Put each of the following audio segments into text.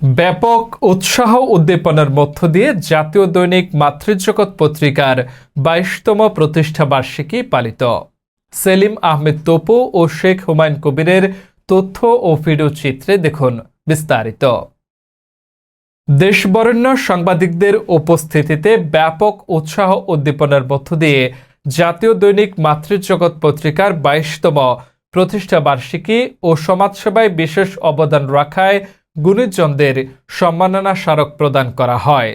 ব্যাপক উৎসাহ উদ্দীপনার মধ্য দিয়ে জাতীয় দৈনিক মাতৃজগৎ পত্রিকার বাইশতম প্রতিষ্ঠা বার্ষিকী পালিত। সেলিম আহমেদ তপু ও শেখ হুমায়ুন কবিরের তথ্য ও ভিডিও চিত্রে দেখুন বিস্তারিত। দেশবরেণ্য সাংবাদিকদের উপস্থিতিতে ব্যাপক উৎসাহ উদ্দীপনার মধ্য দিয়ে জাতীয় দৈনিক মাতৃজগৎ পত্রিকার বাইশতম প্রতিষ্ঠা বার্ষিকী ও সমাজসেবায় বিশেষ অবদান রাখায় গুণীজনদের সম্মাননা স্মারক প্রদান করা হয়।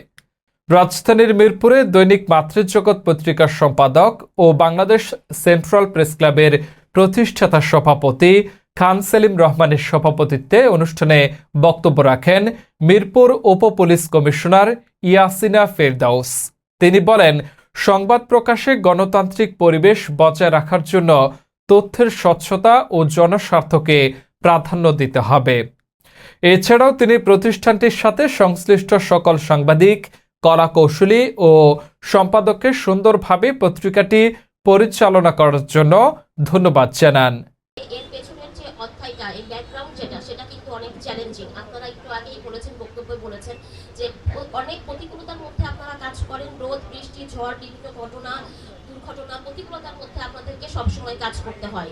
রাজধানীর মিরপুরে দৈনিক মাতৃজগৎ পত্রিকার সম্পাদক ও বাংলাদেশ সেন্ট্রাল প্রেস ক্লাবের প্রতিষ্ঠাতা সভাপতি খান সেলিম রহমানের সভাপতিত্বে অনুষ্ঠানে বক্তব্য রাখেন মিরপুর উপ পুলিশ কমিশনার ইয়াসিনা ফেরদাউস। তিনি বলেন, সংবাদ প্রকাশে গণতান্ত্রিক পরিবেশ বজায় রাখার জন্য তথ্যের স্বচ্ছতা ও জনস্বার্থকে প্রাধান্য দিতে হবে। এছাড়াও তিনি প্রতিষ্ঠানটির সাথে সংশ্লিষ্ট সকল সাংবাদিক কলা কৌশলী ও সম্পাদককে সুন্দরভাবে পত্রিকাটি পরিচালনা করার জন্য ধন্যবাদ জানান। সবসময় কাজ করতে হয়।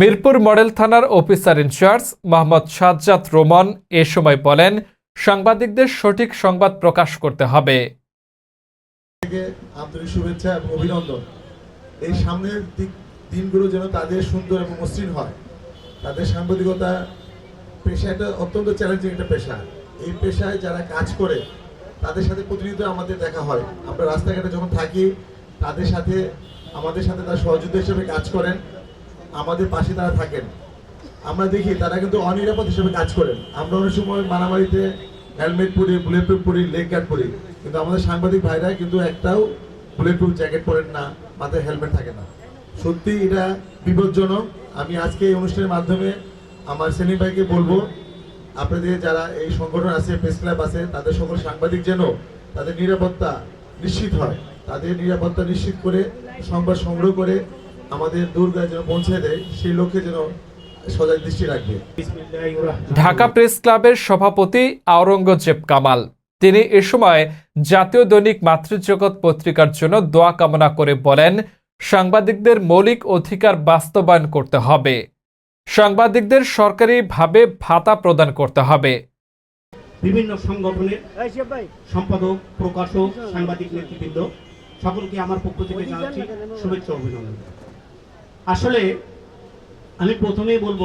মিরপুর মডেল থানার officer in charge Mohammad Sajjad Roman এ সময় বলেন, সাংবাদিকদের সঠিক সংবাদ প্রকাশ করতে হবে। আন্তরিক শুভেচ্ছা এবং অভিনন্দন। এই সামনের দিনগুলো যেন তাদের সুন্দর এবং মসৃণ হয়। তাদের সাংবাদিকতা পেশা একটা অত্যন্ত চ্যালেঞ্জিং একটা পেশা। এই পেশায় যারা কাজ করে, তাদের সাথে প্রতিনিয়ত আমাদের দেখা হয়। আমরা রাস্তাঘাটে যখন থাকি, তাদের সাথে আমাদের সাথে তারা সহযোগী হিসেবে কাজ করেন। আমাদের পাশে তারা থাকেন। আমরা দেখি তারা কিন্তু অনিরাপদ হিসেবে কাজ করেন। আমরা অনেক সময় মারামারিতে হেলমেট পরি বুলেট প্রুফ পরি লেগ গার্ড পরি। কিন্তু আমাদের সাংবাদিক ভাইরা কিন্তু একটাও বুলেট প্রুফ জ্যাকেট পরেন না, মাথায় হেলমেট থাকে না। সত্যি এটা বিপজ্জনক। আমি আজকে এই অনুষ্ঠানের মাধ্যমে আমার সেলিম ভাইকে বলব, আপনাদের যারা এই সংগঠন আছে প্রেস ক্লাব আছে, তাদের সকল সাংবাদিক যেন তাদের নিরাপত্তা নিশ্চিত হয়। তাদের নিরাপত্তা নিশ্চিত করে, সংবাদ সংগ্রহ করে আমাদের দুর্গায় যেন পৌঁছে দেয় সেই লক্ষ্যে যেন সজাগ দৃষ্টি রাখবে। ঢাকা প্রেস ক্লাবের সভাপতি আওরঙ্গজেব কামাল। তিনি এ সময় জাতীয় দৈনিক মাতৃজগৎ পত্রিকার জন্য দোয়া কামনা করে বলেন সাংবাদিকদের মৌলিক অধিকার বাস্তবায়ন করতে হবে। সাংবাদিকদের সরকারিভাবে ভাতা প্রদান করতে হবে। বিভিন্ন সংগঠনের সম্পাদক প্রকাশক সাংবাদিক নেতৃবৃন্দ সকলকে আমার পক্ষ থেকে জানাচ্ছি শুভেচ্ছা অভিনন্দন। আসলে আমি প্রথমেই বলব,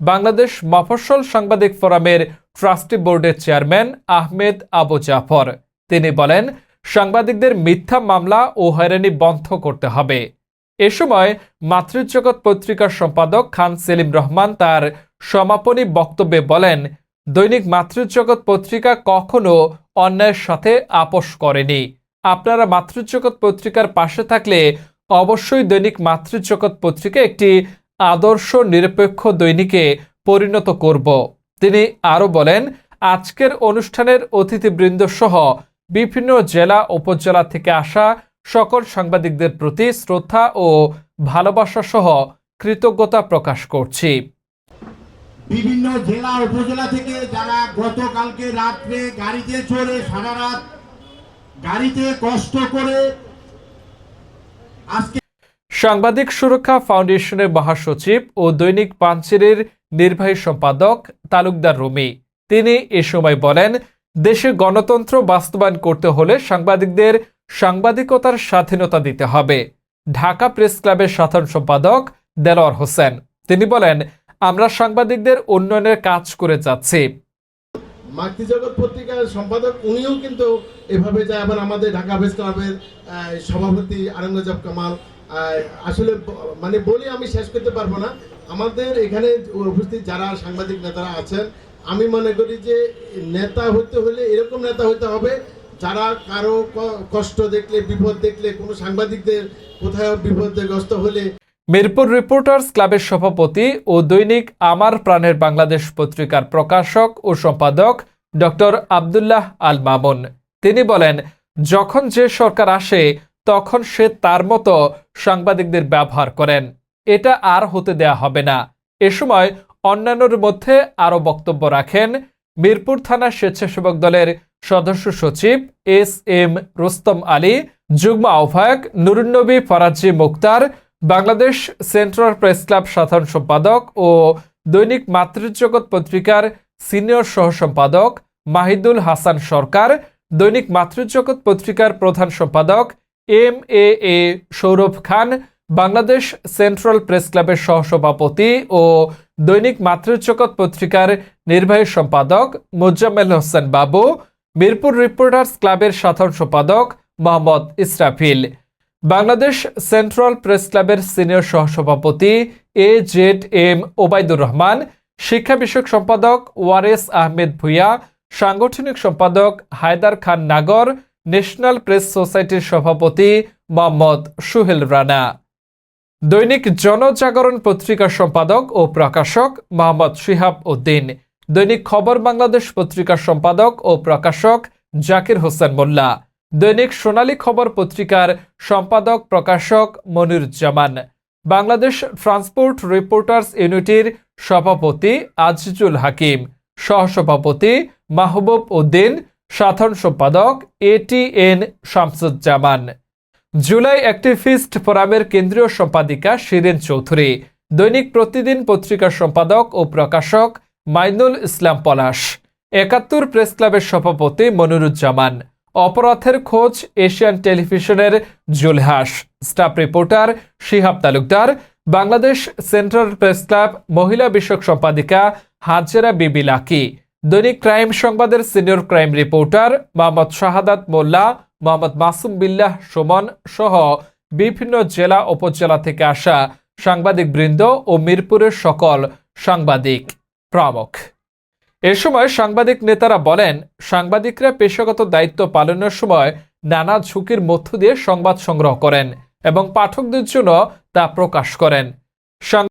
বাংলাদেশ মফস্বল সাংবাদিক ফোরামের ট্রাস্টি বোর্ডের চেয়ারম্যান আহমেদ আবু জাফর। তিনি বলেন, সাংবাদিকদের মিথ্যা মামলা ও হয়রানি বন্ধ করতে হবে। এ সময় মাতৃজগৎ পত্রিকার সম্পাদক খান সেলিম রহমান তার সমাপনী বক্তব্যে বলেন, দৈনিক মাতৃজগৎ পত্রিকা কখনো অন্যায়ের সাথে আপোষ করেনি। আপনারা মাতৃজগৎ পত্রিকার পাশে থাকলে অবশ্যই দৈনিক মাতৃজগৎ পত্রিকা একটি আদর্শ নিরপেক্ষ দৈনিকে পরিণত করব। তিনি আরও বলেন, আজকের অনুষ্ঠানের অতিথিবৃন্দ সহ বিভিন্ন জেলা উপজেলা থেকে আসা সকল সাংবাদিকদের প্রতি শ্রদ্ধা ও ভালোবাসা সহ কৃতজ্ঞতা প্রকাশ করছি। বিভিন্ন জেলা উপজেলা থেকে যারা গতকালকে রাত্রে গাড়িতে চড়ে সারা রাত গাড়িতে কষ্ট করে সাংবাদিক সুরক্ষা ফাউন্ডেশনের মহাসচিব ও দৈনিক পাঞ্চেরির নির্বাহী সম্পাদক তালুকদার রুমি। তিনি এ সময় বলেন, দেশে গণতন্ত্র বাস্তবায়ন করতে হলে সাংবাদিকদের সাংবাদিকতার স্বাধীনতা দিতে হবে। ঢাকা প্রেস ক্লাবের সাধারণ সম্পাদক দেলোয়ার হোসেন। তিনি বলেন, আমরা সাংবাদিকদের উন্নয়নের কাজ করে যাচ্ছি। মাতৃজগৎ পত্রিকার সম্পাদক, উনিও কিন্তু এভাবে যায়। আবার আমাদের ঢাকা প্রেস ক্লাবের সভাপতি আনন্দজাব কামাল আসলে মানে বলি আমি শেষ করতে পারব না। আমাদের এখানে উপস্থিত যারা সাংবাদিক নেতারা আছেন, আমি মনে করি যে নেতা হতে হলে এরকম নেতা হতে হবে, যারা কারও কষ্ট দেখলে, বিপদ দেখলে, কোনো সাংবাদিকদের কোথাও বিপদগ্রস্ত হলে মিরপুর রিপোর্টার্স ক্লাবের সভাপতি ও দৈনিক আমার প্রাণের বাংলাদেশ পত্রিকার প্রকাশক ও সম্পাদক ডক্টর আবদুল্লাহ আল মামুন। তিনি বলেন, যখন যে সরকার আসে, তখন সে তার মতো সাংবাদিকদের ব্যবহার করেন। এটা আর হতে দেয়া হবে না। এ সময় অন্যান্যর মধ্যে আরও বক্তব্য রাখেন মিরপুর থানা স্বেচ্ছাসেবক দলের সদস্য সচিব এস এম রোস্তম আলী, যুগ্ম আহ্বায়ক Nurunnabi Faraji Muktar Bangladesh central press club সাধারণ সম্পাদক ও দৈনিক মাতৃজগৎ পত্রিকার সিনিয়র সহ সম্পাদক মাহিদুল হাসান সরকার, দৈনিক মাতৃজগৎ পত্রিকার প্রধান সম্পাদক M A A Sourav Khan, Bangladesh central press ক্লাবের সহসভাপতি ও দৈনিক মাতৃজগৎ পত্রিকার নির্বাহী সম্পাদক মোজাম্মেল হোসেন বাবু, মিরপুর রিপোর্টার্স ক্লাবের সাধারণ সম্পাদক মোহাম্মদ ইসরাফিল। বাংলাদেশ সেন্ট্রাল প্রেস ক্লাবের সিনিয়র সহসভাপতি A Z M Obaidur Rahman, শিক্ষা বিষয়ক সম্পাদক ওয়ারেস আহমেদ ভুইয়া, সাংগঠনিক সম্পাদক হায়দার খান নাগর, ন্যাশনাল প্রেস সোসাইটির সভাপতি মোহাম্মদ সুহেল রানা। দৈনিক জনজাগরণ পত্রিকার সম্পাদক ও প্রকাশক মোহাম্মদ শিহাব উদ্দিন। দৈনিক খবর বাংলাদেশ পত্রিকার সম্পাদক ও প্রকাশক জাকির হোসেন মোল্লা। দৈনিক সোনালী খবর পত্রিকার সম্পাদক প্রকাশক মনিরুজ্জামান। বাংলাদেশ ট্রান্সপোর্ট রিপোর্টার্স ইউনিটির সভাপতি আজিজুল হাকিম। সহসভাপতি মাহবুব উদ্দিন। সাধারণ সম্পাদক এটিএন শামসুজ্জামান। জুলাই অ্যাক্টিভিস্ট ফোরামের কেন্দ্রীয় সম্পাদিকা শিরিন চৌধুরী। দৈনিক প্রতিদিন পত্রিকার সম্পাদক ও প্রকাশক মাইনুল ইসলাম পলাশ। একাত্তর প্রেস ক্লাবের সভাপতি মনিরুজ্জামান। অপরাধের খোঁজ এশিয়ান টেলিভিশনের Julhas. Staff reporter Shihab Talukdar, Bangladesh central press club মহিলা বিষয়ক সম্পাদিকা হাজেরা বিবি লাকি, দৈনিক ক্রাইম সংবাদের senior crime reporter Mohammad Shahadat Molla, Mohammad Masum Billah Sumon সহ বিভিন্ন জেলা উপজেলা থেকে আসা সাংবাদিক বৃন্দ ও মিরপুরের সকল সাংবাদিক প্রমুখ। এ সময় সাংবাদিক নেতারা বলেন, সাংবাদিকরা পেশাগত দায়িত্ব পালনের সময় নানা ঝুঁকির মধ্য দিয়ে সংবাদ সংগ্রহ করেন এবং পাঠকদের জন্য তা প্রকাশ করেন।